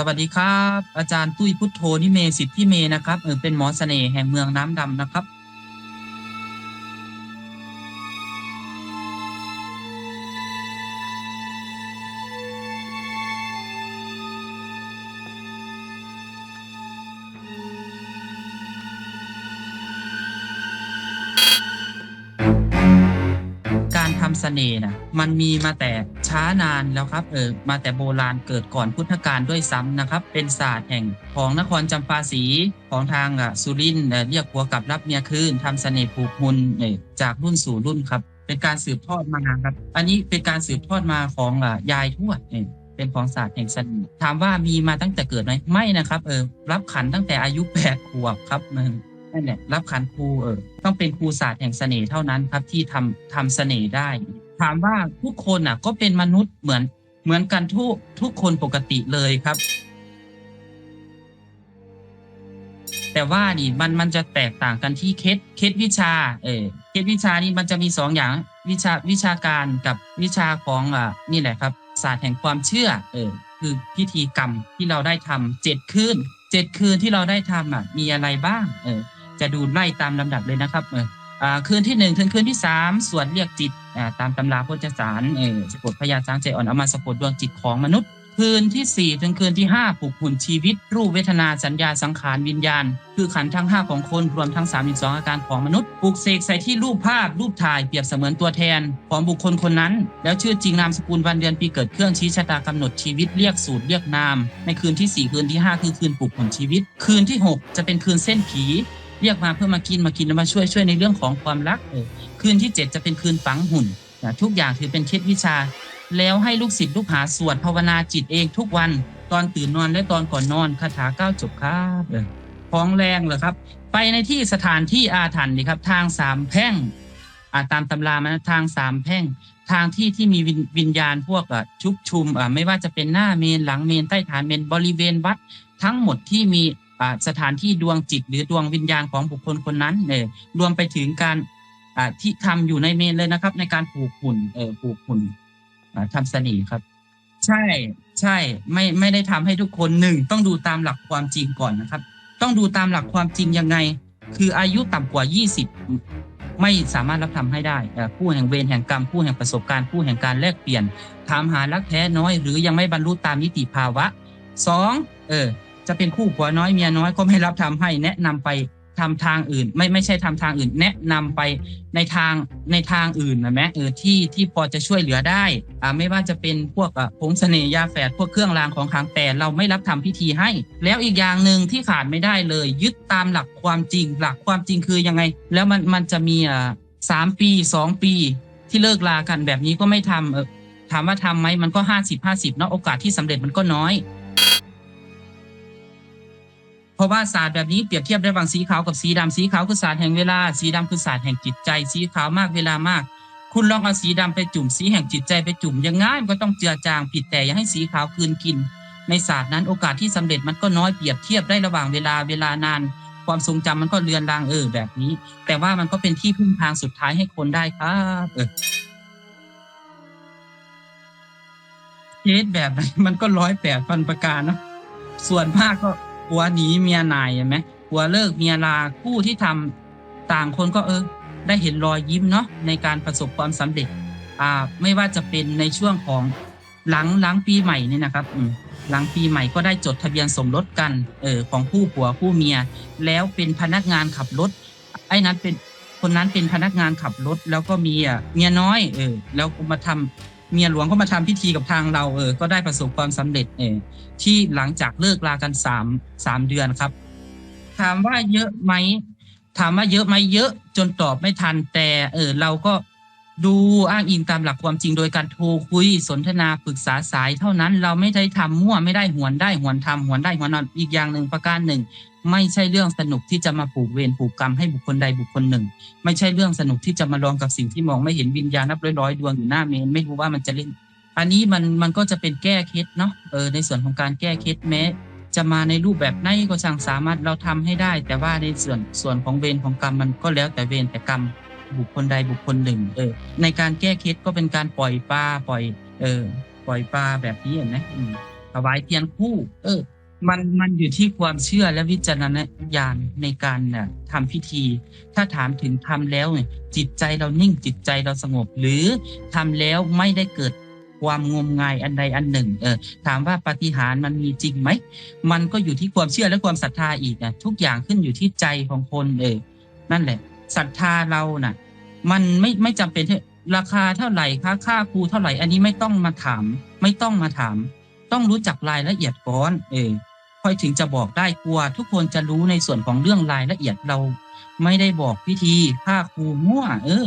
สวัสดีครับ อาจารย์ตุ้ยพุทโธนิเมสิทธิเมนะครับเออเป็นหมอเสน่ห์แห่งเมืองน้ำดำนะครับ การทำเสน่ห์นะมันมีมาแต่ ช้านานแล้วครับเออมาแต่โบราณเกิดก่อนพุทธกาลด้วยซ้ำนะครับ เป็นศาสตร์แห่งของนครจำปาสีของทางอะสุรินเรียกผัวกับรับเมียคืนทำเสน่ห์ผูกมุนเอ่อจากรุ่นสู่รุ่นครับ เป็นการสืบทอดมาครับ อันนี้เป็นการสืบทอดมาของอะยายทวดเนี่ยเป็นของศาสตร์แห่งเสน่ห์ถามว่ามีมาตั้งแต่เกิดไหมไม่นะครับเออรับขันตั้งแต่อายุแปดขวบครับเออนั่นแหละรับขันครูเออต้องเป็นครูศาสตร์แห่งเสน่ห์เท่านั้นครับที่ทำทำเสน่ห์ได้ ถามว่าทุกคนอะ ก็เป็นมนุษย์เหมือนเหมือนกันทุกทุกคนปกติเลยครับ แต่ว่านี่มันมันจะแตกต่างกันที่เคสเคสวิชา เออเคสวิชานี่มันจะมีสองอย่างวิชาวิชาการกับวิชาของอ่านี่แหละครับ ศาสตร์แห่งความเชื่อ เออ คือพิธีกรรมที่เราได้ทำเจ็ดคืนเจ็ดคืนที่เราได้ทำอะ มีอะไรบ้าง เออ จะดูไล่ตามลำดับเลยนะครับ เออ คืนที่หนึ่งถึงคืนที่สามสวดเรียกจิตอ่าตามตำราพุทธศาสตร์เออสะกดพญาช้างใจอ่อนเอามาสะกดดวงจิตของมนุษย์ คืนที่สี่ถึงคืนที่ห้าปลุกหุ่นชีวิต รูปเวทนาสัญญาสังขารวิญญาณ คือขันธ์ทั้งห้าของคนรวมทั้งสามสองอาการของมนุษย์ปลุกเสกใส่ที่รูปภาพรูปถ่ายเปรียบเสมือนตัวแทน ของบุคคลคนนั้น แล้วชื่อจริงนามสกุลวันเดือนปีเกิดเครื่องชี้ชะตากำหนดชีวิตเรียกสูตรเรียกนาม ในคืนที่สี่คืนที่ห้าคือคืนปลุกหุ่นชีวิต คืนที่หกจะเป็นคืนเส้นผี เรียกมาเพื่อมากินมากินแล้วมาช่วยช่วยในเรื่องของความรักเออคืนที่ 7 จะเป็นคืนฝังหุ่นนะทุกอย่างถือเป็นเคล็ดวิชา แล้วให้ลูกศิษย์ลูกหาสวดภาวนาจิตเองทุกวันตอนตื่นนอนและตอนก่อนนอนคาถาเก้าจบครับเอองแรงเหรอครับ ไปในที่สถานที่อาถรรพ์นี่ครับ ทางสามแพ่งอาตามตำรามันะทางสามแพ่ง ทางที่ที่มีวิญญาณพวกชุกชุมไม่ว่าจะเป็นหน้าเมนหลังเมนใต้ฐานเมนบริเวณวัด ทั้งหมดที่มี สถานที่ดวงจิตหรือดวงวิญญาณของบุคคลคนนั้นเนี่ยรวมไปถึงการที่ทำอยู่ในเมนเลยนะครับ ในการปลูกหุ่นเออปลูกหุ่นอ่าทำเสน่ห์ครับ ใช่ใช่ไม่ไม่ได้ทำให้ทุกคนหนึ่งต้องดูตามหลักความจริงก่อนนะครับ ต้องดูตามหลักความจริงยังไง คืออายุต่ำกว่า 20 ไม่สามารถรับทำให้ได้ผู้แห่งเวรแห่งกรรมผู้แห่งประสบการณ์ผู้แห่งการแลกเปลี่ยนถามหารักแท้น้อย หรือยังไม่บรรลุตามนิติภาวะสองเออ จะเป็นคู่ผัวน้อยเมียน้อยก็ไม่รับทำให้แนะนำไปทำทางอื่น ไม่ไม่ใช่ทำทางอื่น แนะนำไปในทางในทางอื่นนะแม้เออที่ที่พอจะช่วยเหลือได้อ่าไม่ว่าจะเป็นพวกอะผงเสน่ห์ยาแฝดพวกเครื่องรางของขลังแต่เราไม่รับทำพิธีให้ แล้วอีกอย่างหนึ่งที่ขาดไม่ได้เลย ยึดตามหลักความจริง หลักความจริงคือยังไง แล้วมันมันจะมีอ่าสามปีสองปี ที่เลิกลากันแบบนี้ก็ไม่ทำถามว่าทำไหมมันก็ห้าสิบห้าสิบเนาะโอกาสที่สำเร็จมันก็น้อย เพราะว่าศาสตร์แบบนี้เปรียบเทียบได้บางสีขาวกับสีดำสีขาวคือศาสตร์แห่งเวลา สีดำคือศาสตร์แห่งจิตใจ สีขาวมากเวลามาก คุณลองเอาสีดำไปจุ่มสีแห่งจิตใจไปจุ่มยังง่ายมันก็ต้องเจือจางผิดแต่อย่าให้สีขาวคืนกิน ในศาสตร์นั้นโอกาสที่สำเร็จมันก็น้อยเปรียบเทียบได้ระหว่างเวลาเวลานานความทรงจำมันก็เลือนลางเออแบบนี้ แต่ว่ามันก็เป็นที่พึ่งทางสุดท้ายให้คนได้ครับเออเคสแบบไหนมันก็ร้อยแปดพันประการเนาะส่วนมากก็ ผัวหนีเมียนายเห็นไหมผัวเลิกเมียลาคู่ที่ทำต่างคนก็เออ ได้เห็นรอยยิ้มเนาะในการประสบความสำเร็จ อ่า ไม่ว่าจะเป็นในช่วงของหลังหลังปีใหม่นี่นะครับ อืหลังปีใหม่ก็ได้จดทะเบียนสมรสกัน เออของผู้ผัวผู้เมีย แล้วเป็นพนักงานขับรถ ไอ้นั้นเป็นคนนั้นเป็นพนักงานขับรถ แล้วก็มีอะเมียน้อย เออ แล้วมาทำ เมียหลวงก็มาทำพิธีกับทางเราเออก็ได้ประสบความสำเร็จเออที่หลังจากเลิกลากันสามสามเดือนครับ ถามว่าเยอะไหมถามว่าเยอะไหมเยอะจนตอบไม่ทันแต่เออเราก็ ดูอ้างอิงตามหลักความจริงโดยการโทรคุยสนทนาปรึกษาสายเท่านั้นเราไม่ได้ทำมั่วไม่ได้หวนได้หวนทำหวนได้หวนนอนอีกอย่างหนึ่งประการหนึ่ง ไม่ใช่เรื่องสนุกที่จะมาผูกเวรผูกกรรมให้บุคคลใดบุคคลหนึ่ง ไม่ใช่เรื่องสนุกที่จะมาลองกับสิ่งที่มองไม่เห็นวิญญาณนับร้อยๆดวงอยู่หน้าเมนไม่รู้ว่ามันจะเล่น อันนี้มันมันก็จะเป็นแก้เคล็ดเนาะเออในส่วนของการแก้เคล็ดแม้จะมาในรูปแบบไหนก็ช่างสามารถเราทำให้ได้ แต่ว่าในส่วนส่วนของเวรของกรรมมันก็แล้วแต่เวรแต่กรรม บุคคลใดบุคคลหนึ่ง เออ ในการแก้เคล็ดก็เป็นการปล่อยปลาปล่อย เออ ปล่อยปลาแบบนี้เห็นไหมอืมถวายเทียนคู่ เออ มันมันอยู่ที่ความเชื่อและวิจารณญาณในการน่ะทำพิธี ถ้าถามถึงทำแล้วเนี่ยจิตใจเรานิ่งจิตใจเราสงบ หรือทำแล้วไม่ได้เกิดความงมงายอันใดอันหนึ่ง เออ ถามว่าปฏิหารมันมีจริงไหม มันก็อยู่ที่ความเชื่อและความศรัทธาอีกนะทุกอย่างขึ้นอยู่ที่ใจของคนเออ นั่นแหละ ศรัทธาเราน่ะ มันไม่ไม่จำเป็นที่ราคาเท่าไหร่ค่าค่าครูเท่าไหร่ อันนี้ไม่ต้องมาถาม ไม่ต้องมาถาม ต้องรู้จักรายละเอียดก่อนเออค่อยถึงจะบอกได้กลัว ทุกคนจะรู้ในส่วนของเรื่องรายละเอียดเรา ไม่ได้บอกพิธีค่าครูมั่ว เออ